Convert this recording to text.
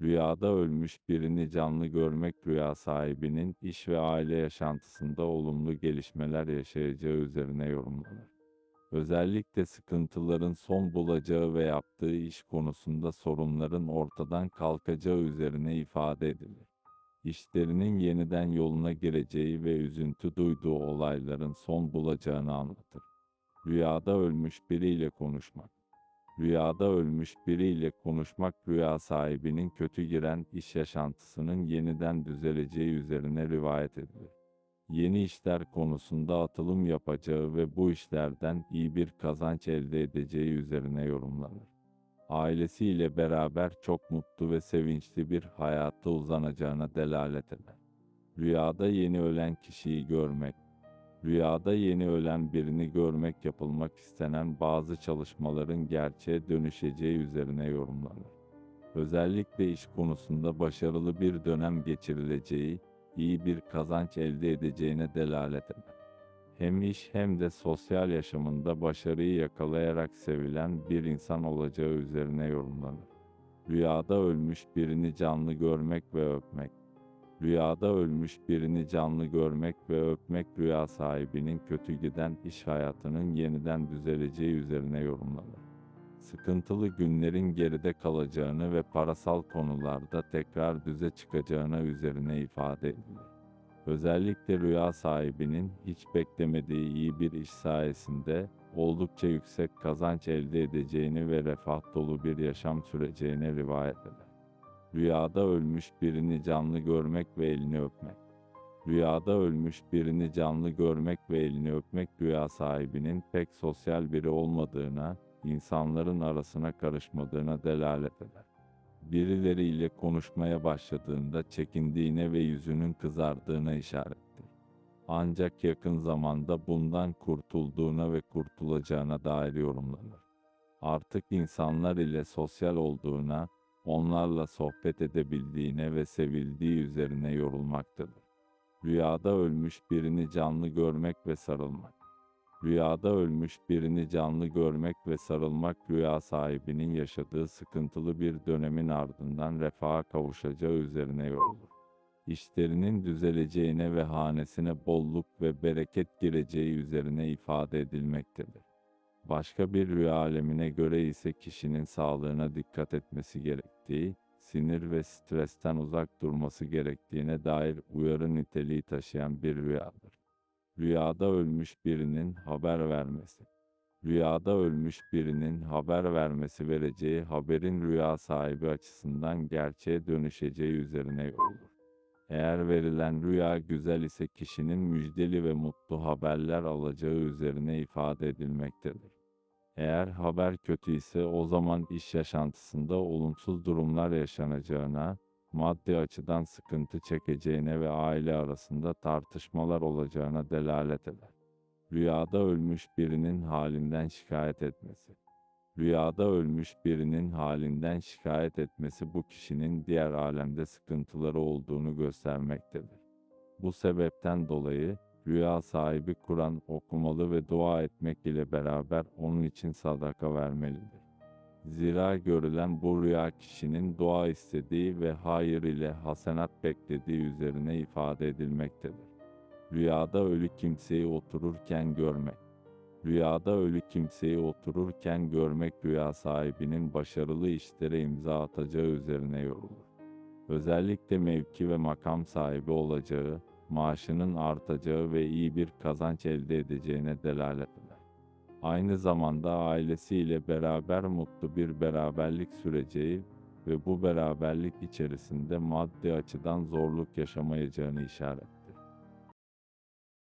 Rüyada ölmüş birini canlı görmek rüya sahibinin iş ve aile yaşantısında olumlu gelişmeler yaşayacağı üzerine yorumlanır. Özellikle sıkıntıların son bulacağı ve yaptığı iş konusunda sorunların ortadan kalkacağı üzerine ifade edilir. İşlerinin yeniden yoluna gireceği ve üzüntü duyduğu olayların son bulacağını anlatır. Rüyada ölmüş biriyle konuşmak. Rüyada ölmüş biriyle konuşmak rüya sahibinin kötü giren iş yaşantısının yeniden düzeleceği üzerine rivayet edilir. Yeni işler konusunda atılım yapacağı ve bu işlerden iyi bir kazanç elde edeceği üzerine yorumlanır. Ailesiyle beraber çok mutlu ve sevinçli bir hayata uzanacağına delalet eder. Rüyada yeni ölen kişiyi görmek, Rüyada yeni ölen birini görmek yapılmak istenen bazı çalışmaların gerçeğe dönüşeceği üzerine yorumlanır. Özellikle iş konusunda başarılı bir dönem geçirileceği, iyi bir kazanç elde edeceğine delalet eder. Hem iş hem de sosyal yaşamında başarıyı yakalayarak sevilen bir insan olacağı üzerine yorumlanır. Rüyada ölmüş birini canlı görmek ve öpmek, Rüyada ölmüş birini canlı görmek ve öpmek rüya sahibinin kötü giden iş hayatının yeniden düzeleceği üzerine yorumlanır. Sıkıntılı günlerin geride kalacağını ve parasal konularda tekrar düze çıkacağına üzerine ifade edilir. Özellikle rüya sahibinin hiç beklemediği iyi bir iş sayesinde oldukça yüksek kazanç elde edeceğini ve refah dolu bir yaşam süreceğine rivayet eder. Rüyada ölmüş birini canlı görmek ve elini öpmek. Rüyada ölmüş birini canlı görmek ve elini öpmek rüya sahibinin pek sosyal biri olmadığına, insanların arasına karışmadığına delalet eder. Birileriyle konuşmaya başladığında çekindiğine ve yüzünün kızardığına işarettir. Ancak yakın zamanda bundan kurtulduğuna ve kurtulacağına dair yorumlanır. Artık insanlar ile sosyal olduğuna, onlarla sohbet edebildiğine ve sevildiği üzerine yorulmaktadır. Rüyada ölmüş birini canlı görmek ve sarılmak. Rüyada ölmüş birini canlı görmek ve sarılmak rüya sahibinin yaşadığı sıkıntılı bir dönemin ardından refaha kavuşacağı üzerine yorulur. İşlerinin düzeleceğine ve hanesine bolluk ve bereket gireceği üzerine ifade edilmektedir. Başka bir rüya alemine göre ise kişinin sağlığına dikkat etmesi gerektiği, sinir ve stresten uzak durması gerektiğine dair uyarı niteliği taşıyan bir rüyadır. Rüyada ölmüş birinin haber vermesi. Rüyada ölmüş birinin haber vermesi vereceği haberin rüya sahibi açısından gerçeğe dönüşeceği üzerine yorulur. Eğer verilen rüya güzel ise kişinin müjdeli ve mutlu haberler alacağı üzerine ifade edilmektedir. Eğer haber kötü ise o zaman iş yaşantısında olumsuz durumlar yaşanacağına, maddi açıdan sıkıntı çekeceğine ve aile arasında tartışmalar olacağına delalet eder. Rüyada ölmüş birinin halinden şikayet etmesi. Rüyada ölmüş birinin halinden şikayet etmesi bu kişinin diğer alemde sıkıntıları olduğunu göstermektedir. Bu sebepten dolayı rüya sahibi Kur'an okumalı ve dua etmek ile beraber onun için sadaka vermelidir. Zira görülen bu rüya kişinin dua istediği ve hayır ile hasenat beklediği üzerine ifade edilmektedir. Rüyada ölü kimseyi otururken görmek. Rüyada ölü kimseyi otururken görmek rüya sahibinin başarılı işlere imza atacağı üzerine yorulur. Özellikle mevki ve makam sahibi olacağı, maaşının artacağı ve iyi bir kazanç elde edeceğine delalet eder. Aynı zamanda ailesiyle beraber mutlu bir beraberlik süreceği ve bu beraberlik içerisinde maddi açıdan zorluk yaşamayacağını işaret